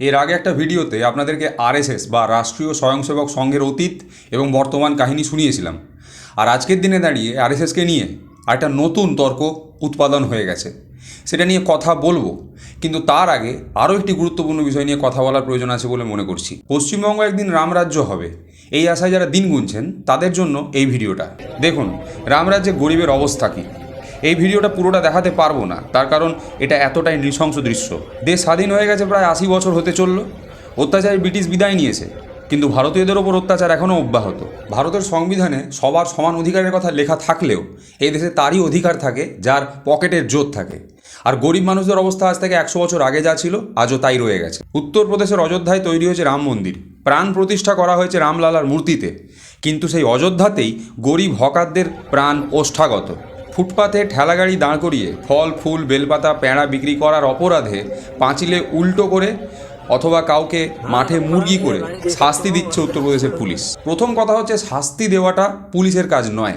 এর আগে একটা ভিডিওতে আপনাদেরকে আরএসএস বা রাষ্ট্রীয় স্বয়ংসেবক সংঘের অতীত এবং বর্তমান কাহিনী শুনিয়েছিলাম। আর আজকের দিনে দাঁড়িয়ে আরএসএসকে নিয়ে একটা নতুন তর্ক উৎপাদন হয়ে গেছে। সেটা নিয়ে কথা বলব, কিন্তু তার আগে আরও একটি গুরুত্বপূর্ণ বিষয় নিয়ে কথা বলার প্রয়োজন আছে বলে মনে করছি। পশ্চিমবঙ্গ একদিন রামরাজ্য হবে। এই আশায় যারা দিন গুনছেন, তাদের জন্য এই ভিডিওটা। দেখুন রামরাজ্যে গরিবের অবস্থা কী? এই ভিডিওটা পুরোটা দেখাতে পারব না। তার কারণ এটা এতটাই নৃশংস দৃশ্য। দেশ স্বাধীন হয়ে গেছে প্রায় আশি বছর হতে চলল। অত্যাচারে ব্রিটিশ বিদায় নিয়েছে। কিন্তু ভারতীয়দের ওপর অত্যাচার এখনও অব্যাহত। ভারতের সংবিধানে সবার সমান অধিকারের কথা লেখা থাকলেও এই দেশে তারই অধিকার থাকে, যার পকেটের জোর থাকে। আর গরিব মানুষদের অবস্থা আজ থেকে একশো বছর আগে যা ছিল, আজও তাই রয়ে গেছে। উত্তরপ্রদেশের অযোধ্যায় তৈরি হয়েছে রাম মন্দির। প্রাণ প্রতিষ্ঠা করা হয়েছে রামলালার মূর্তিতে। কিন্তু সেই অযোধ্যাতেই গরিব হকারদের প্রাণ ওষ্ঠাগত। ফুটপাথে ঠেলাগাড়ি দাঁড় করিয়ে ফল, ফুল, বেলপাতা প্যাঁড়া বিক্রি করার অপরাধে পাঁচিলে উল্টো করে অথবা কাউকে মাঠে মুরগি করে শাস্তি দিচ্ছে উত্তরপ্রদেশের পুলিশ। প্রথম কথা হচ্ছে শাস্তি দেওয়াটা পুলিশের কাজ নয়,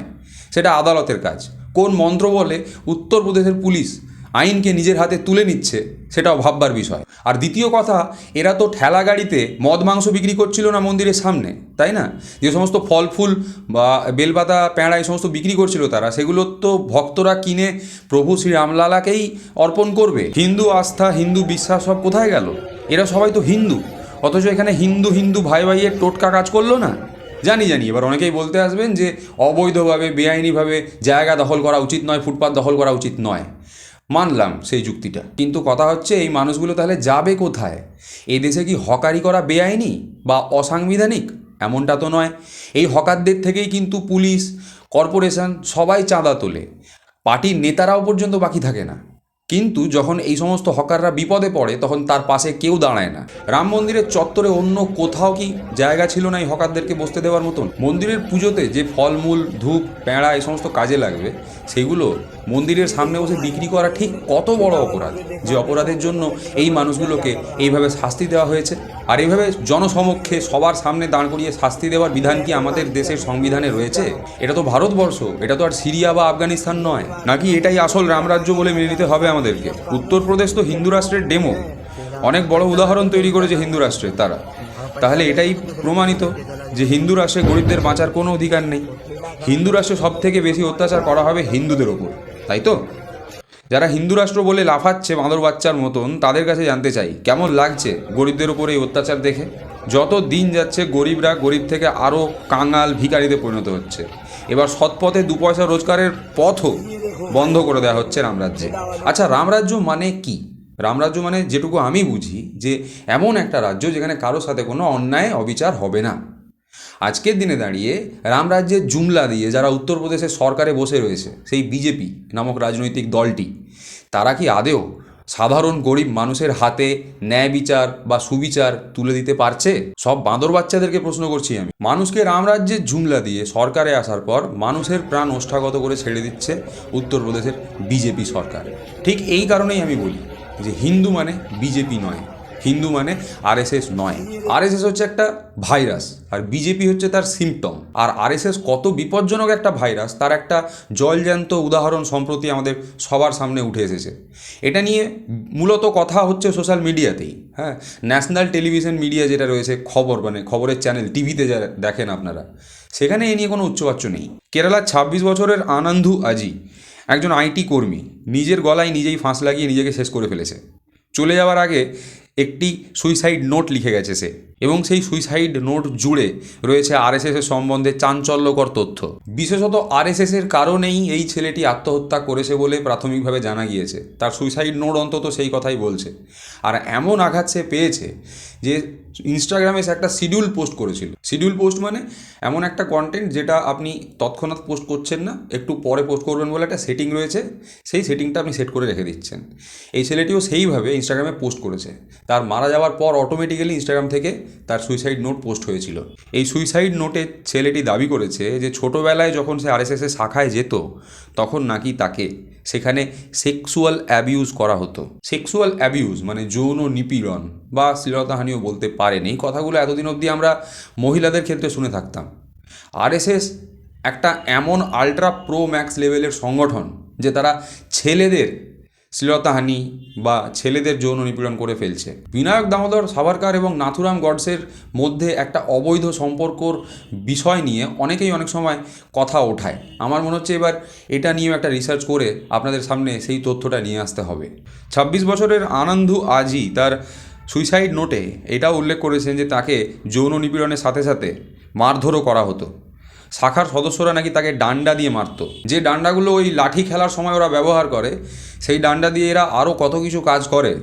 সেটা আদালতের কাজ। কোন মন্ত্র বলে উত্তরপ্রদেশের পুলিশ আইনকে নিজের হাতে তুলে নিচ্ছে, সেটাও ভাববার বিষয়। আর দ্বিতীয় কথা, এরা তো ঠেলা গাড়িতে মদ মাংস বিক্রি করছিল না মন্দিরের সামনে, তাই না? যে সমস্ত ফল ফুল বা বেলপাতা প্যাঁড়া এই সমস্ত বিক্রি করছিল তারা, সেগুলো তো ভক্তরা কিনে প্রভু শ্রী রামলালাকেই অর্পণ করবে। হিন্দু আস্থা, হিন্দু বিশ্বাস সব কোথায় গেল? এরা সবাই তো হিন্দু। অথচ এখানে হিন্দু হিন্দু ভাই ভাইয়ের টোটকা কাজ করল না? জানি জানি। এবার অনেকেই বলতে আসবেন যে, অবৈধভাবে, বেআইনিভাবে জায়গা দখল করা উচিত নয়, ফুটপাত দখল করা উচিত নয়। মানলাম সেই যুক্তিটা। কিন্তু কথা হচ্ছে, এই মানুষগুলো তাহলে যাবে কোথায়? এই দেশে কি হকারি করা বেআইনি বা অসাংবিধানিক? এমনটা তো নয়। এই হকারদের থেকেই কিন্তু পুলিশ, কর্পোরেশন সবাই চাঁদা তোলে। পার্টির নেতারাও পর্যন্ত বাকি থাকে না। কিন্তু যখন এই সমস্ত হকাররা বিপদে পড়ে, তখন তার পাশে কেউ দাঁড়ায় না। রাম মন্দিরের চত্বরে অন্য কোথাও কি জায়গা ছিল না এই হকারদেরকে বসতে দেওয়ার মতন? মন্দিরের পুজোতে যে ফলমূল, ধূপ প্যাঁড়া এই সমস্ত কাজে লাগবে, সেগুলো মন্দিরের সামনে বসে বিক্রি করা ঠিক কত বড় অপরাধ? যে অপরাধের জন্য এই মানুষগুলোকে এইভাবে শাস্তি দেওয়া হয়েছে। আর এইভাবে জনসমক্ষে সবার সামনে দাঁড় করিয়ে শাস্তি দেওয়ার বিধান কি আমাদের দেশের সংবিধানে রয়েছে? এটা তো ভারতবর্ষ, এটা তো আর সিরিয়া বা আফগানিস্তান নয়। নাকি এটাই আসল রামরাজ্য বলে মেনে নিতে হবে আমাদেরকে? উত্তরপ্রদেশ তো হিন্দু রাষ্ট্রের ডেমো। অনেক বড় উদাহরণ তৈরি করেছে হিন্দু রাষ্ট্রের তারা। তাহলে এটাই প্রমাণিত যে হিন্দু রাষ্ট্রে গরিবদের বাঁচার কোনো অধিকার নেই। হিন্দু রাষ্ট্রে সব থেকে বেশি অত্যাচার করা হবে হিন্দুদের ওপর। তাই তো? যারা হিন্দু রাষ্ট্র বলে লাফাচ্ছে বাঁদর বাচ্চার মতন, তাদের কাছে জানতে চাই, কেমন লাগছে গরিবদের উপরে এই অত্যাচার দেখে? যত দিন যাচ্ছে, গরিবরা গরিব থেকে আরও কাঙাল ভিখারিতে পরিণত হচ্ছে। এবার সৎপথে দু পয়সা রোজগারের পথও বন্ধ করে দেওয়া হচ্ছে রামরাজ্যে। আচ্ছা রামরাজ্য মানে কি? রামরাজ্য মানে যেটুকু আমি বুঝি, যে এমন একটা রাজ্য যেখানে কারোর সাথে কোনো অন্যায়, অবিচার হবে না। আজকের দিনে দাঁড়িয়ে রামরাজ্যের জুমলা দিয়ে যারা উত্তরপ্রদেশের সরকারে বসে রয়েছে, সেই বিজেপি নামক রাজনৈতিক দলটি, তারা কি আদেও সাধারণ গরিব মানুষের হাতে ন্যায় বিচার বা সুবিচার তুলে দিতে পারছে? সব বাঁদর বাচ্চাদেরকে প্রশ্ন করছি আমি। মানুষকে রামরাজ্যের জুমলা দিয়ে সরকারে আসার পর মানুষের প্রাণ ওষ্ঠাগত করে ছেড়ে দিচ্ছে উত্তরপ্রদেশের বিজেপি সরকার। ঠিক এই কারণেই আমি বলি যে হিন্দু মানে বিজেপি নয়। হিন্দু মানে আরএসএস নয়। আরএসএস হচ্ছে একটা ভাইরাস, আর বিজেপি হচ্ছে তার সিমটম আর আরএসএস কত বিপজ্জনক একটা ভাইরাস, তার একটা জলজ্যান্ত উদাহরণ সম্প্রতি আমাদের সবার সামনে উঠে এসেছে। এটা নিয়ে মূলত কথা হচ্ছে সোশ্যাল মিডিয়াতেই হ্যাঁ? ন্যাশনাল টেলিভিশন মিডিয়া যেটা রয়েছে, খবর মানে খবরের চ্যানেল টিভিতে যারা দেখেন আপনারা। সেখানে এ নিয়ে কোনো উচ্চবাচ্য নেই। কেরালার ছাব্বিশ বছরের আনন্দু আজি, একজন আইটি কর্মী, নিজের গলায় নিজেই ফাঁস লাগিয়ে নিজেকে শেষ করে ফেলেছে। চলে যাওয়ার আগে একটি সুইসাইড নোট লিখে গেছে সে। এবং সেই সুইসাইড নোট জুড়ে রয়েছে আরএসএসের সম্বন্ধে চাঞ্চল্যকর তথ্য। বিশেষত আরএসএসের কারণেই এই ছেলেটি আত্মহত্যা করেছে বলে প্রাথমিকভাবে জানা গিয়েছে। তার সুইসাইড নোট অন্তত সেই কথাই বলছে। আর এমন আঘাত সে পেয়েছে যে ইনস্টাগ্রামে সে একটা শিডিউল পোস্ট করেছিল। শিডিউল পোস্ট মানে এমন একটা কন্টেন্ট যেটা আপনি তৎক্ষণাৎ পোস্ট করছেন না, একটু পরে পোস্ট করবেন বলে একটা সেটিং রয়েছে, সেই সেটিংটা আপনি সেট করে রেখে দিচ্ছেন। এই ছেলেটিও সেইভাবে ইনস্টাগ্রামে পোস্ট করেছে। তার মারা যাওয়ার পর অটোমেটিক্যালি ইনস্টাগ্রাম থেকে তার সুইসাইড নোট পোস্ট হয়েছিল। এই সুইসাইড নোটে ছেলেটি দাবি করেছে যে ছোটোবেলায় যখন সে আরএসএসের শাখায় যেত, তখন নাকি তাকে সেখানে সেক্সুয়াল অ্যাবিউজ করা হতো। সেক্সুয়াল অ্যাবিউজ মানে যৌন নিপীড়ন বা শ্লীলতাহানিও বলতে পারেন। এই কথাগুলো এতদিন অবধি আমরা মহিলাদের ক্ষেত্রে শুনে থাকতাম। আরএসএস একটা এমন আলট্রা প্রো ম্যাক্স লেভেলের সংগঠন যে তারা ছেলেদের শ্লীলতাহানি বা ছেলেদের যৌন নিপীড়ন করে ফেলছে। বিনায়ক দামোদর সাভারকার এবং নাথুরাম গডসের মধ্যে একটা অবৈধ সম্পর্কর বিষয় নিয়ে অনেকেই অনেক সময় কথা ওঠায়। আমার মনে হচ্ছে এবার এটা নিয়েও একটা রিসার্চ করে আপনাদের সামনে সেই তথ্যটা নিয়ে আসতে হবে। ছাব্বিশ বছরের আনন্দু আজি তার সুইসাইড নোটে এটাও উল্লেখ করেছেন যে তাকে যৌন নিপীড়নের সাথে সাথে মারধরও করা হতো। শাখার সদস্যরা নাকি তাকে ডান্ডা দিয়ে মারতো। যে ডান্ডাগুলো ওই লাঠি খেলার সময় ওরা ব্যবহার করে, সেই ডান্ডা দিয়ে এরা আরও কত কিছু কাজ করে,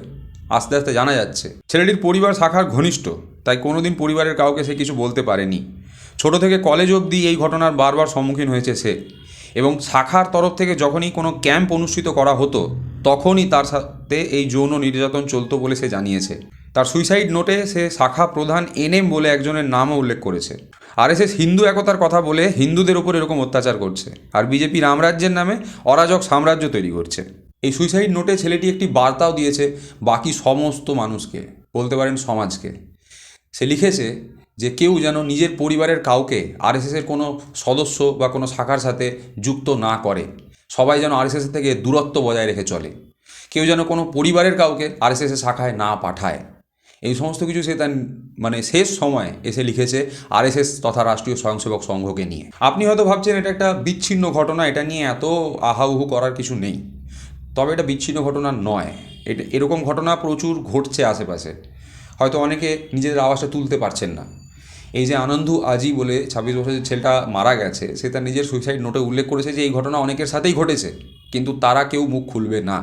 আস্তে আস্তে জানা যাচ্ছে। ছেলেটির পরিবার শাখার ঘনিষ্ঠ, তাই কোনোদিন পরিবারের কাউকে সে কিছু বলতে পারেনি। ছোট থেকে কলেজ অবধি এই ঘটনার বারবার সম্মুখীন হয়েছে সে। এবং শাখার তরফ থেকে যখনই কোনো ক্যাম্প অনুষ্ঠিত করা হতো তখনই তার সাথে এই যৌন নির্যাতন চলতো বলে সে জানিয়েছে। তার সুইসাইড নোটে সে শাখা প্রধান এনএম বলে একজনের নামও উল্লেখ করেছে। আর আরএসএস হিন্দু একতার কথা বলে হিন্দুদের ওপর এরকম অত্যাচার করছে আর বিজেপি রামরাজ্যের নামে অরাজক সাম্রাজ্য তৈরি করছে। এই সুইসাইড নোটে ছেলেটি একটি বার্তাও দিয়েছে বাকি সমস্ত মানুষকে, বলতে পারেন সমাজকে। সে লিখেছে যে কেউ যেন নিজের পরিবারের কাউকে আরএসএসের কোনো সদস্য বা কোনো শাখার সাথে যুক্ত না করে। সবাই যেন আরএসএস থেকে দূরত্ব বজায় রেখে চলে। কেউ যেন কোনো পরিবারের কাউকে আরএসএসের শাখায় না পাঠায়। এই সমস্ত কিছু সে তার মানে শেষ সময়ে এসে লিখেছে আরএসএস তথা রাষ্ট্রীয় স্বয়ংসেবক সংঘকে নিয়ে। আপনি হয়তো ভাবছেন এটা একটা বিচ্ছিন্ন ঘটনা, এটা নিয়ে এত আহাউহু করার কিছু নেই। তবে এটা বিচ্ছিন্ন ঘটনা নয়। এটা, এরকম ঘটনা প্রচুর ঘটছে আশেপাশে। হয়তো অনেকে নিজেদের আওয়াজটা তুলতে পারছেন না। এই যে আনন্দু আজি বলে ছাব্বিশ বছরের ছেলেটা মারা গেছে, সে তার নিজের সুইসাইড নোটে উল্লেখ করেছে যে এই ঘটনা অনেকের সাথেই ঘটেছে, কিন্তু তারা কেউ মুখ খুলবে না।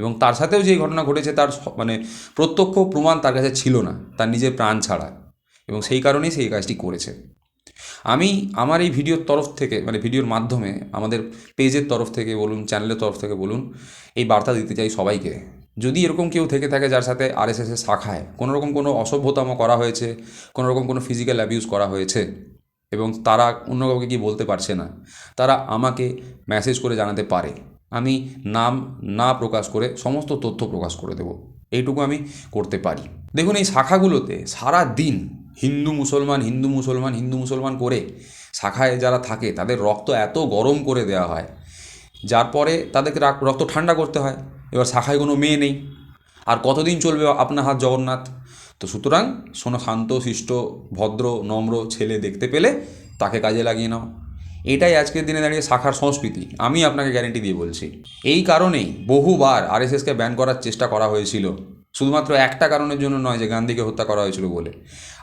এবং তার সাথেও যে ঘটনা ঘটেছে, তার মানে প্রত্যক্ষ প্রমাণ তার কাছে ছিল না, তার নিজের প্রাণ ছাড়া এবং সেই কারণেই সেই কাজটি করেছে। আমি আমার এই ভিডিওর তরফ থেকে মানে ভিডিওর মাধ্যমে, আমাদের পেজের তরফ থেকে বলুন চ্যানেলের তরফ থেকে বলুন, এই বার্তা দিতে চাই সবাইকে। যদি এরকম কেউ থেকে থাকে যার সাথে আরএসএসের শাখায় কোনো রকম কোনো অসভ্যতম করা হয়েছে কোনো রকম কোনো ফিজিক্যাল অ্যাবিউজ করা হয়েছে এবং তারা অন্য কাউকে কি বলতে পারছে না, তারা আমাকে মেসেজ করে জানাতে পারে। আমি নাম না প্রকাশ করে সমস্ত তথ্য প্রকাশ করে দেব। এইটুকু আমি করতে পারি। দেখুন এই শাখাগুলোতে সারা দিন হিন্দু মুসলমান হিন্দু মুসলমান হিন্দু মুসলমান করে শাখায় যারা থাকে, তাদের রক্ত এত গরম করে দেওয়া হয়, যার পরে তাদেরকে রাক- রক্ত ঠান্ডা করতে হয়। শাখায় কোনো মেয়ে নেই। আর কতদিন চলবে আপনার হাত জগন্নাথ? তো সুতরাং শোনো, শান্ত, শিষ্ট, ভদ্র, নম্র ছেলে দেখতে পেলে তাকে কাজে লাগিয়ে নাও। এটাই আজকের দিনে দাঁড়িয়ে শাখার সংস্কৃতি, আমি আপনাকে গ্যারেন্টি দিয়ে বলছি। এই কারণেই বহুবার আরএসএসকে ব্যান করার চেষ্টা করা হয়েছিল। শুধুমাত্র একটা কারণের জন্য নয় যে গান্ধীকে হত্যা করা হয়েছিল বলে।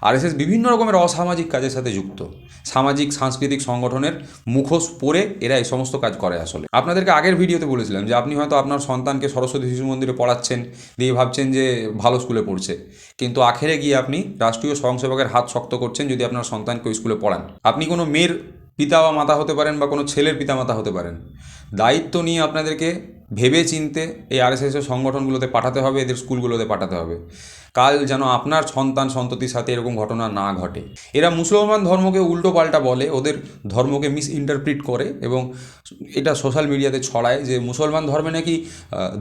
আরএসএস বিভিন্ন রকমের অসামাজিক কাজের সাথে যুক্ত। সামাজিক, সাংস্কৃতিক সংগঠনের মুখোশ পরে এরা এই সমস্ত কাজ করে আসলে। আপনাদেরকে আগের ভিডিওতে বলেছিলাম যে আপনি হয়তো আপনার সন্তানকে সরস্বতী শিশু মন্দিরে পড়াচ্ছেন, দিয়ে ভাবছেন যে ভালো স্কুলে পড়ছে। কিন্তু আখেরে গিয়ে আপনি রাষ্ট্রীয় স্বয়ংসেবকের হাত শক্ত করছেন যদি আপনার সন্তানকে ওই স্কুলে পড়ান। আপনি কোনো মেয়ের পিতা বা মাতা হতে পারেন বা কোনো ছেলের পিতা মাতা হতে পারেন। দায়িত্ব নিয়ে আপনাদেরকে ভেবে চিনতে এই আরএসএসের সংগঠনগুলোতে পাঠাতে হবে, এদের স্কুলগুলোতে পাঠাতে হবে। কাল যেন আপনার সন্তান, সন্ততির সাথে এরকম ঘটনা না ঘটে। এরা মুসলমান ধর্মকে উল্টো পাল্টা বলে, ওদের ধর্মকে মিস ইন্টারপ্রিট করে এবং এটা সোশ্যাল মিডিয়াতে ছড়ায় যে মুসলমান ধর্মে নাকি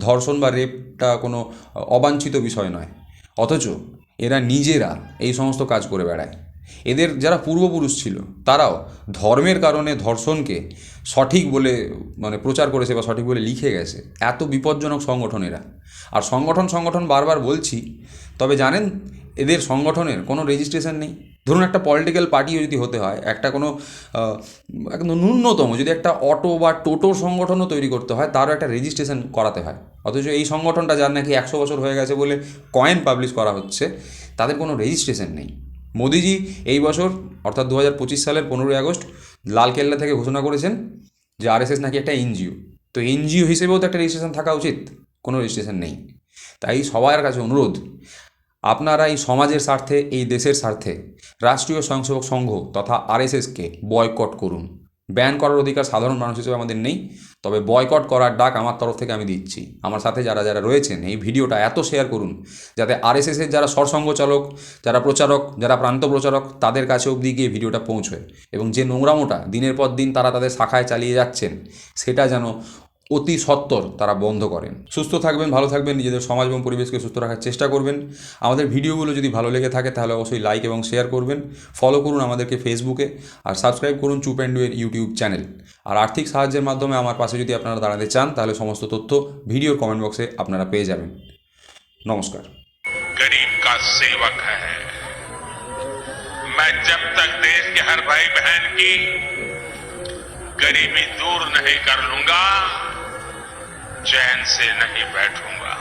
ধর্ষণ বা রেপটা কোনো অবাঞ্ছিত বিষয় নয়। অথচ এরা নিজেরা এই সমস্ত কাজ করে বেড়ায়। এদের যারা পূর্বপুরুষ ছিল, তারাও ধর্মের কারণে ধর্ষণকে সঠিক বলে মানে প্রচার করেছে বা সঠিক বলে লিখে গেছে। এত বিপজ্জনক সংগঠন এরা। আর সংগঠন সংগঠন বারবার বলছি, তবে জানেন, এদের সংগঠনের কোনো রেজিস্ট্রেশন নেই। ধরুন একটা পলিটিক্যাল পার্টিও যদি হতে হয়, একটা কোনো একদম ন্যূনতম যদি একটা অটো বা টোটোর সংগঠনও তৈরি করতে হয়, তারও একটা রেজিস্ট্রেশন করাতে হয়। অথচ এই সংগঠনটা যার নাকি একশো বছর হয়ে গেছে বলে কয়েন পাবলিশ করা হচ্ছে, তাদের কোনো রেজিস্ট্রেশন নেই। মোদিজি এই বছর, অর্থাৎ দু হাজার পঁচিশ সালের পনেরোই আগস্ট, লালকেল্লা থেকে ঘোষণা করেছেন যে আরএসএস নাকি একটা এনজিও। তো এনজিও হিসেবেও তো একটা রেজিস্ট্রেশন থাকা উচিত, কোনো রেজিস্ট্রেশন নেই। তাই সবার কাছে অনুরোধ, আপনারা এই সমাজের স্বার্থে, এই দেশের স্বার্থে রাষ্ট্রীয় স্বয়ংসেবক সংঘ তথা আরএসএসকে বয়কট করুন। ব্যান করার অধিকার সাধারণ মানুষ হিসেবে আমাদের নেই। তবে বয়কট করার ডাক আমার তরফ থেকে আমি দিচ্ছি। আমার সাথে যারা যারা রয়েছেন, এই ভিডিওটা এত শেয়ার করুন, যাতে আরএসএসের যারা সরসঙ্গ চালক, যারা প্রচারক, যারা প্রান্ত প্রচারক, তাদের কাছে অবধি গিয়ে ভিডিওটা পৌঁছয়। এবং যে নোংরামোটা দিনের পর দিন তারা তাদের শাখায় চালিয়ে যাচ্ছেন, সেটা যেন অতি সত্বর তারা বন্ধ করেন সুস্থ থাকবেন ভালো থাকবেন নিজেদের সমাজ এবং পরিবেশকে সুস্থ রাখার চেষ্টা করবেন আমাদের ভিডিওগুলো যদি ভালো লেগে থাকে তাহলে অবশ্যই লাইক এবং শেয়ার করবেন ফলো করুন আমাদেরকে ফেসবুকে আর সাবস্ক্রাইব করুন চুপ অ্যান্ড ডুয়ের ইউটিউব চ্যানেল আর আর্থিক সাহায্যের মাধ্যমে আমার পাশে যদি আপনারা দাঁড়াতে চান তাহলে সমস্ত তথ্য ভিডিওর কমেন্ট বক্সে আপনারা পেয়ে যাবেন নমস্কার गरीब का सेवक है मैं जब तक देश के हर भाई बहन की गरीबी दूर नहीं कर लूंगा चैन से नहीं बैठूँगा।